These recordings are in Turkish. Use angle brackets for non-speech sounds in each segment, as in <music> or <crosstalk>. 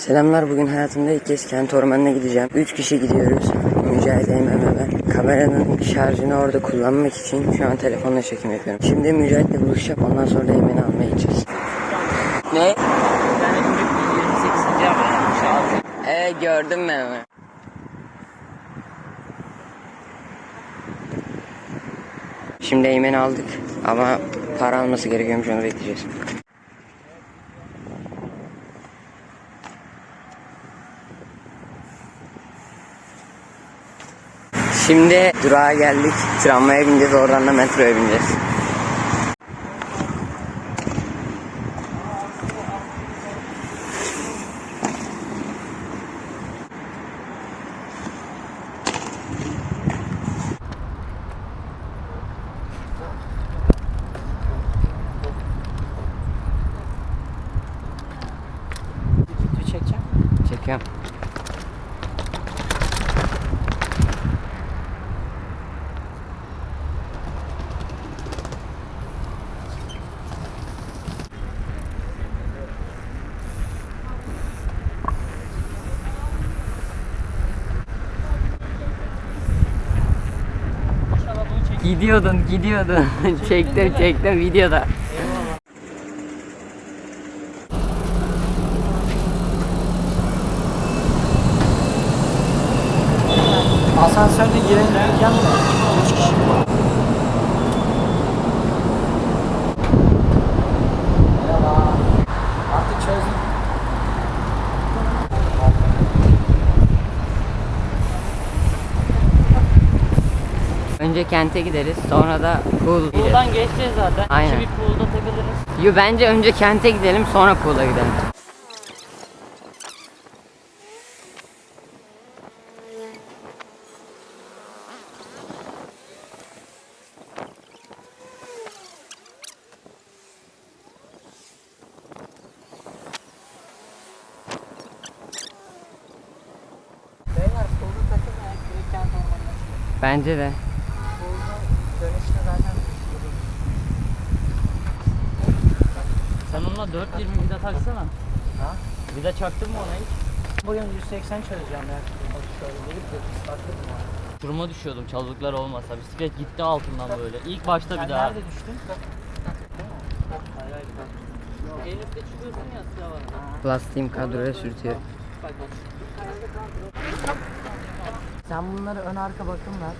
Selamlar bugün hayatımda ilk kez kent ormanına gideceğim. 3 kişi gidiyoruz. Mücahit Eymen ve ben. Kameranın şarjını orada kullanmak için şu an telefonla çekim yapıyorum. Şimdi Mücahit'le buluşacağım ondan sonra da Eymen'i almaya gideceğiz. Ne? Yani 28. ama yanlış aldım. Ee gördüm ben onu. Şimdi Eymen'i aldık ama para alması gerekiyormuş onu bekleyeceğiz. Şimdi durağa geldik. Tramvaya bineceğiz. Oradan da metroya bineceğiz. Bir çekeceğim. Çekiyorum. Gidiyordun, gidiyordun. <laughs> çektim, çektim videoda. Asansörde girelim de 3 kişi. Merhaba. Artık çözdüm. Önce kente gideriz, sonra da pool gideriz. Pool'dan geçeceğiz zaten. Aynen. Bir pool'da takılırız. Yo bence önce kente gidelim, sonra pool'a gidelim. Bence de. Sen onunla 4.20 vida taksana. Ha? Vida çaktın mı ona hiç? Bugün 180 çözeceğim ya. Bak şöyle gelip de takıldım ya. Duruma düşüyordum çalılıklar olmasa. Bisiklet gitti altından böyle. İlk başta Sen bir daha. nerede düştün? Hayır çıkıyorsun ya. Plastiğim kadroya sürtüyor. Sen bunları ön arka bakım ver.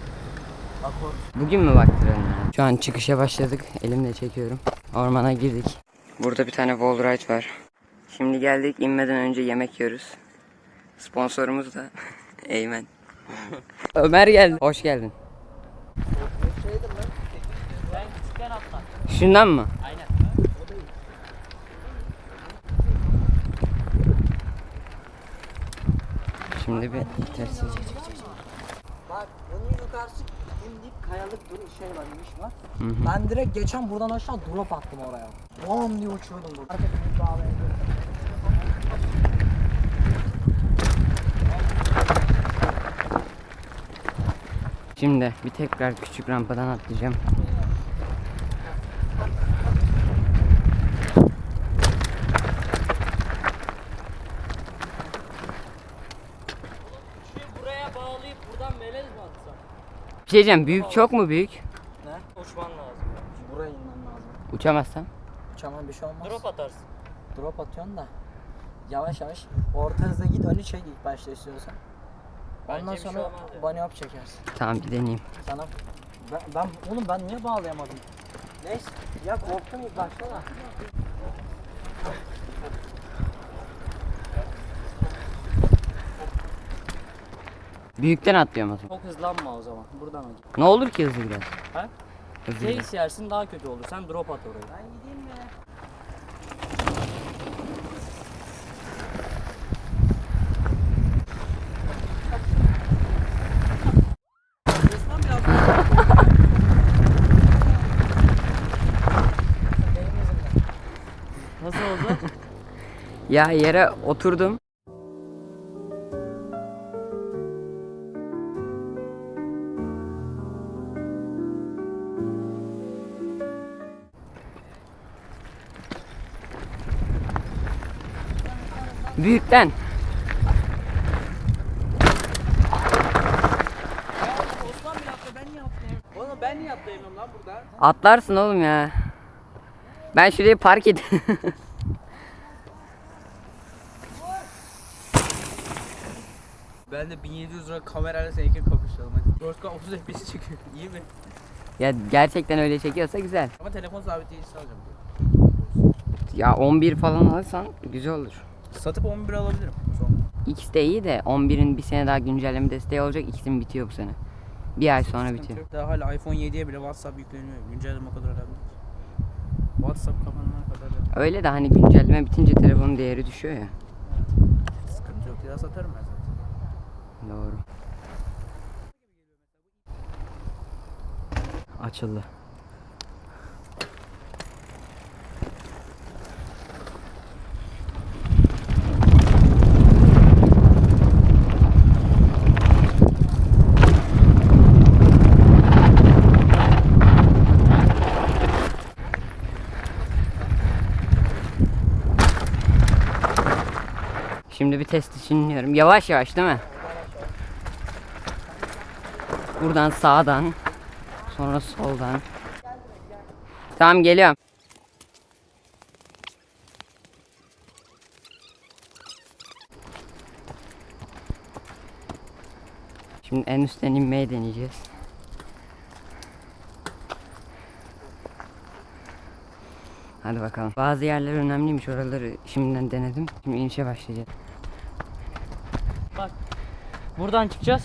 Bugün mü ya? Şu an çıkışa başladık. Elimle çekiyorum. Ormana girdik. Burada bir tane wall ride var. Şimdi geldik. inmeden önce yemek yiyoruz. Sponsorumuz da <laughs> Eymen. <laughs> Ömer geldi. Hoş geldin. Şundan mı? Aynen. Şimdi bir ters Bak bunun yukarısı kayalık dur şey var imiş var. Hı hı. Ben direkt geçen buradan aşağı drop attım oraya. Bom diye uçuyordum burada. Dimdik bağlayabiliyorum. Şimdi bir tekrar küçük rampadan atlayacağım. Şu buraya bağlayıp buradan melez mi atsam? Bir şey diyeceğim. Büyük çok mu büyük? Ne? Uçman lazım. Buraya inmem lazım. Uçamazsam. Uçamam bir şey olmaz. Drop atarsın. Drop atıyorsun da. Yavaş yavaş. Orta hızla git önü çek ilk başta istiyorsan. Bence Ondan bir şey sonra olmaz ya. bunny hop çekersin. Tamam bir deneyeyim. Sana ben, ben oğlum ben niye bağlayamadım? Neyse ya korktum ilk başta da. Büyükten zaman. Çok hızlanma o zaman. Buradan al. Ne olur ki hızlı biraz? Ha? Hızlı biraz. Face yersin daha kötü olur. Sen drop at oraya. Ben gideyim mi? Nasıl oldu? <laughs> Ya yere oturdum. Büyükten. Atlarsın oğlum ya. Ben şurayı park edeyim. <laughs> Ben de 1700 lira kamerayla seninki kapışalım. Hadi. 4K 30 FPS çekiyor. İyi mi? Ya gerçekten öyle çekiyorsa güzel. Ama telefon sabit değil alacağım. Ya 11 falan alırsan güzel olur. Satıp 11 alabilirim. Son. X de iyi de 11'in bir sene daha güncelleme desteği olacak. X'in bitiyor bu sene. Bir ay sonra Sıkıntı bitiyor. yok. Daha hala iPhone 7'ye bile WhatsApp yükleniyor. Güncelleme o kadar önemli. WhatsApp kapanana kadar da Öyle de hani güncelleme bitince telefonun değeri düşüyor ya. sıkıntı yok. Ya satarım ben zaten. Doğru. Açıldı. Şimdi bir test için iniyorum. Yavaş yavaş değil mi? Buradan sağdan. Sonra soldan. Tamam geliyorum. Şimdi en üstten inmeyi deneyeceğiz. Hadi bakalım. Bazı yerler önemliymiş. Oraları şimdiden denedim. Şimdi inişe başlayacağız. Buradan çıkacağız.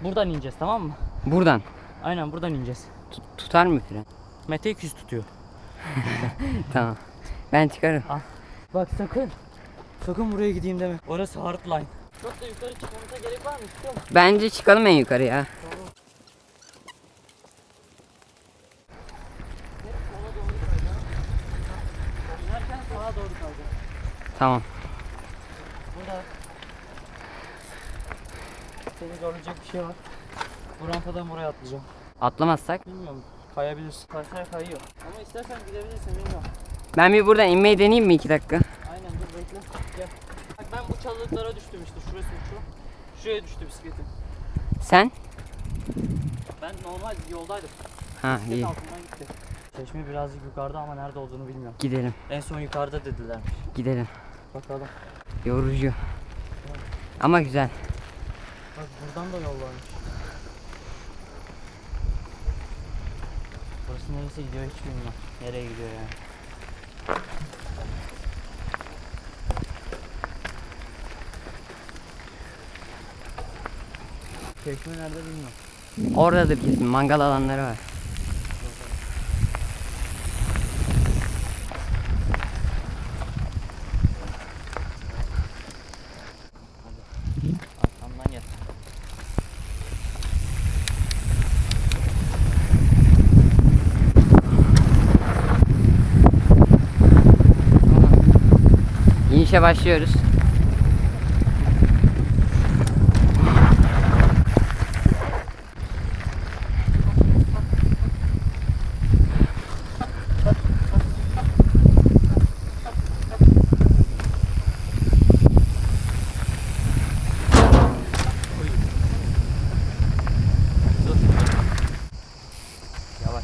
Buradan ineceğiz tamam mı? Buradan. Aynen buradan ineceğiz. Tut- tutar mı fren? Mete 200 tutuyor. <laughs> Tamam. Ben çıkarım. Bak sakın. Sakın buraya gideyim deme. Orası hardline. Çok da yukarı çıkmamıza gerek var mı? İstiyor musun? Bence çıkalım en yukarı ya. İnerken sağa doğru kalacağız. Tamam. Burada seni zorlayacak bir şey var. Bu rampadan buraya atlayacağım. Atlamazsak. Bilmiyorum. Kayabilirsin. Taşlar kayıyor. Ama istersen gidebilirsin bilmiyorum. Ben bir buradan inmeyi deneyeyim mi iki dakika? Aynen dur bekle. Gel. Bak ben bu çalılıklara düştüm işte. Şurası şu. Şuraya düştü bisikletim. Sen? Ben normal yoldaydım. Ha Bisiklet iyi. altından gitti. Çeşme birazcık yukarıda ama nerede olduğunu bilmiyorum. Gidelim. En son yukarıda dedilermiş. Gidelim. Bakalım. Yorucu. Ama güzel. Bak buradan da yol varmış. Burası neresi gidiyor hiç bilmiyorum. Nereye gidiyor yani. Çeşme nerede bilmiyorum. Oradadır kesin. Mangal alanları var. Arkamdan gel. İnişe başlıyoruz.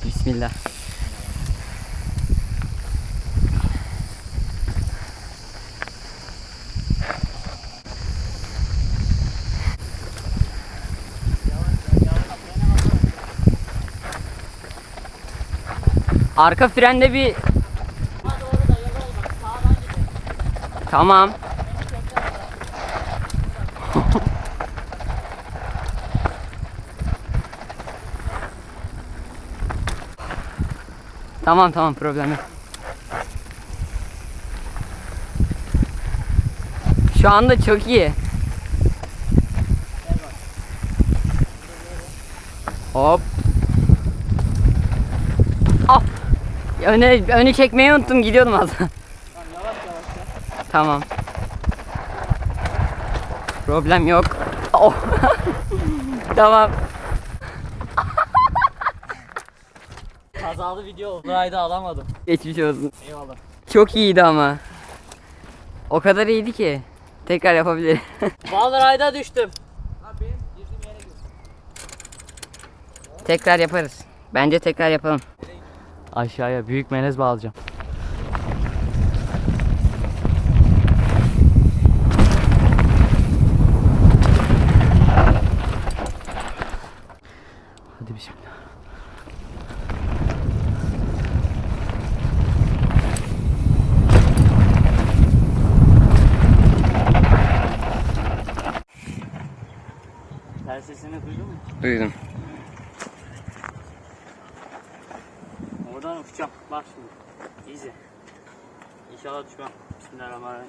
Bismillah. Arka frende bir Tamam. Tamam tamam problem. Şu anda çok iyi. Hop. Öne öne çekmeyi unuttum gidiyordum az. daha. tamam. Problem yok. Oh. <laughs> tamam. Kazalı video oldu. Burayı alamadım. Geçmiş olsun. Eyvallah. Çok iyiydi ama. O kadar iyiydi ki. Tekrar yapabilirim. <laughs> Düştüm. Abi benim girdiğim yere gir. tekrar yaparız. Bence tekrar yapalım. Aşağıya büyük melez bağlayacağım. Hadi bismillah. Tel sesini duydun mu? Duydum. Oradan uçacağım. Bak şimdi. Easy. İnşallah düşmem. Bismillahirrahmanirrahim.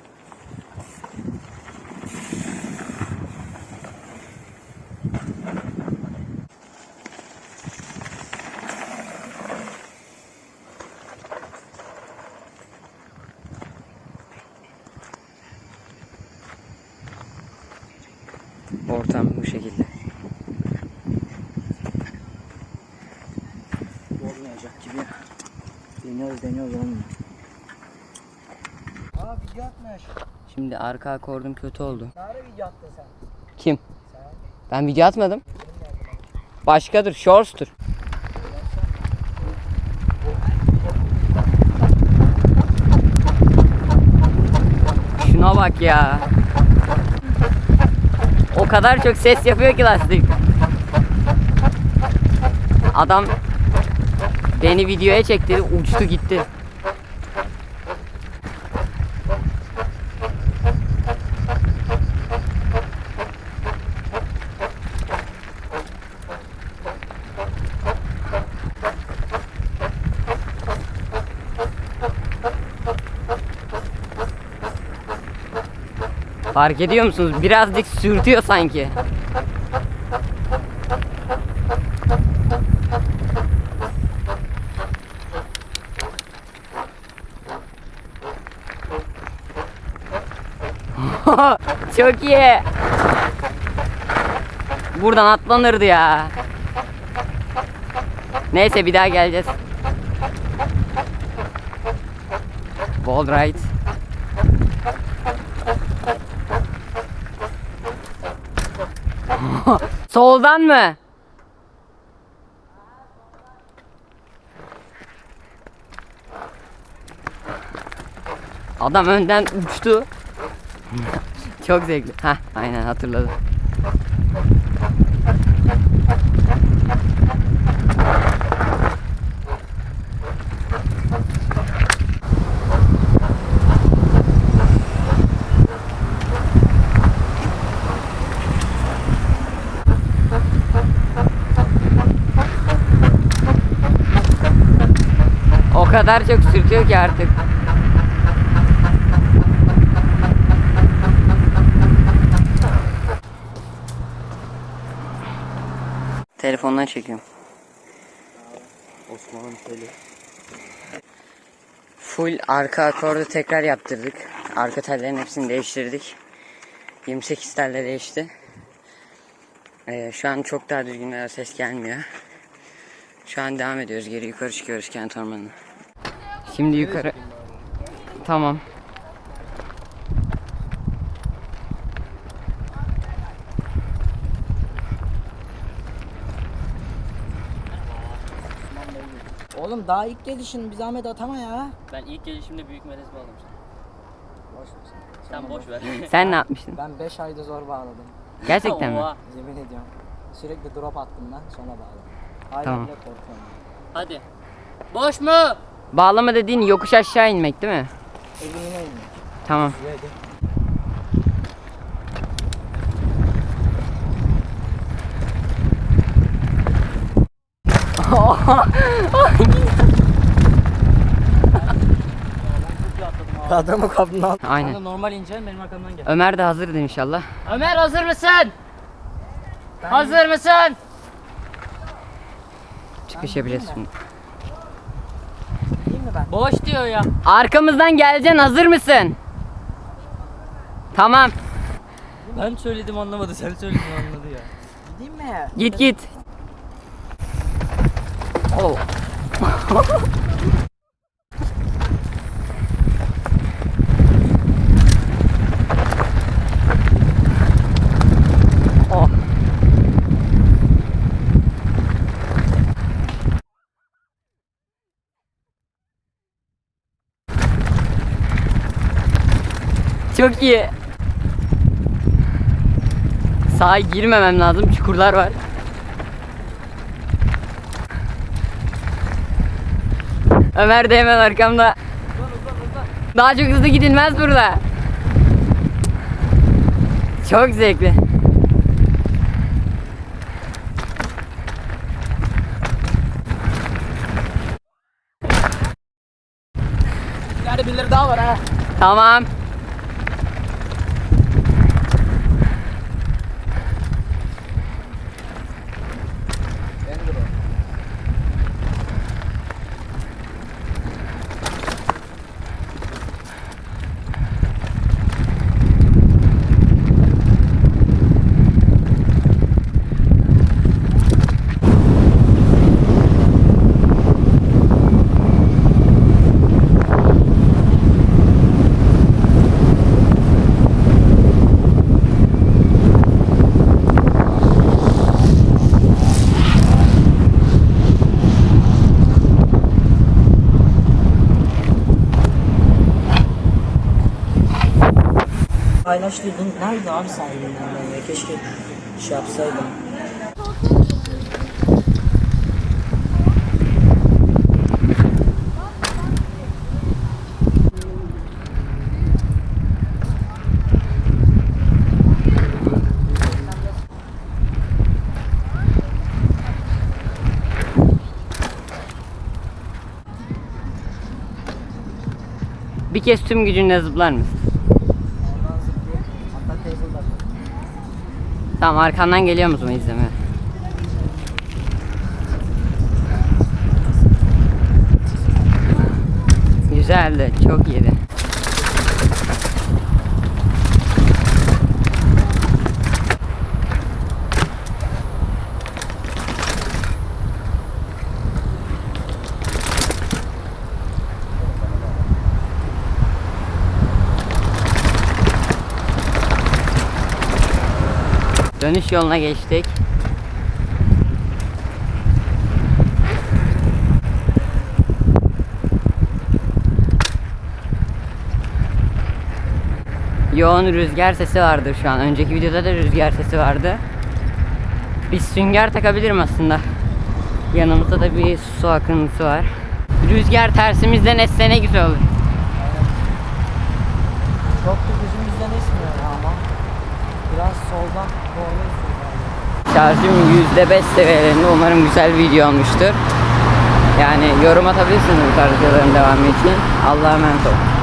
Ortam bu şekilde. Deniyoruz olmuyor. Aa video atmış. Şimdi arka akordum kötü oldu. Nerede video attın sen? Kim? Sen. Ben video atmadım. Başkadır, shorts'tur. Şuna bak ya. O kadar çok ses yapıyor ki lastik. Adam beni videoya çekti, uçtu gitti. Fark ediyor musunuz? Birazcık sürtüyor sanki. Çok iyi. Buradan atlanırdı ya. Neyse bir daha geleceğiz. Wall ride. <laughs> Soldan mı? Adam önden uçtu. Çok zevkli. Hah aynen hatırladım. O kadar çok sürtüyor ki artık. Telefondan çekiyorum. Osman'ın teli. Full arka akordu tekrar yaptırdık. Arka tellerin hepsini değiştirdik. 28 telle değişti. Ee, şu an çok daha düzgün ses gelmiyor. Şu an devam ediyoruz. Geri yukarı çıkıyoruz kent ormanına. Şimdi yukarı. Tamam. Oğlum daha ilk gelişin bir zahmet atama ya. Ben ilk gelişimde büyük melez bağlamıştım. Boş ver sen. Sen boş ver. Sen ne yapmıştın? Ben 5 ayda zor bağladım. Gerçekten mi? Oha. Yemin ediyorum. Sürekli drop attım ben sonra bağladım. Hala Tamam. bile korkuyorum. Hadi. Boş mu? Bağlama dediğin yokuş aşağı inmek değil mi? Elimine inmek. Tamam. Ready. <laughs> Adamı kapından. Aynen. Kanka normal ineceğim benim arkamdan gel. Ömer de hazırdır inşallah. Ömer hazır mısın? Hazır mısın? Çıkış yapacağız şimdi. Değil mi ben? Boş diyor ya. Arkamızdan geleceksin hazır mısın? Tamam. Ben söyledim anlamadı sen söyledin anladı ya. Gideyim mi? Git git. Oh. oh. Çok iyi. Sağa girmemem lazım. Çukurlar var. Ömer de hemen arkamda. Daha çok hızlı gidilmez burada. Çok zevkli. İleride birileri daha var ha. Tamam. Bendir o. Paylaştıydın. Nerede abi sen yayınlandın ya? Keşke şey yapsaydım. Bir kez tüm gücünle zıplar mısın? Tamam arkandan geliyor musun izlemeye? Güzeldi, çok iyiydi. Dönüş yoluna geçtik. Yoğun rüzgar sesi vardı şu an. Önceki videoda da rüzgar sesi vardı. Bir sünger takabilirim aslında. Yanımızda da bir su akıntısı var. Rüzgar tersimizden esse ne güzel olur. Çok da gözümüzden esmiyor ama. Biraz soldan. Şarjım %5 seviyelerinde. Umarım güzel video olmuştur. Yani yorum atabilirsiniz bu devamı için. Allah'a emanet olun.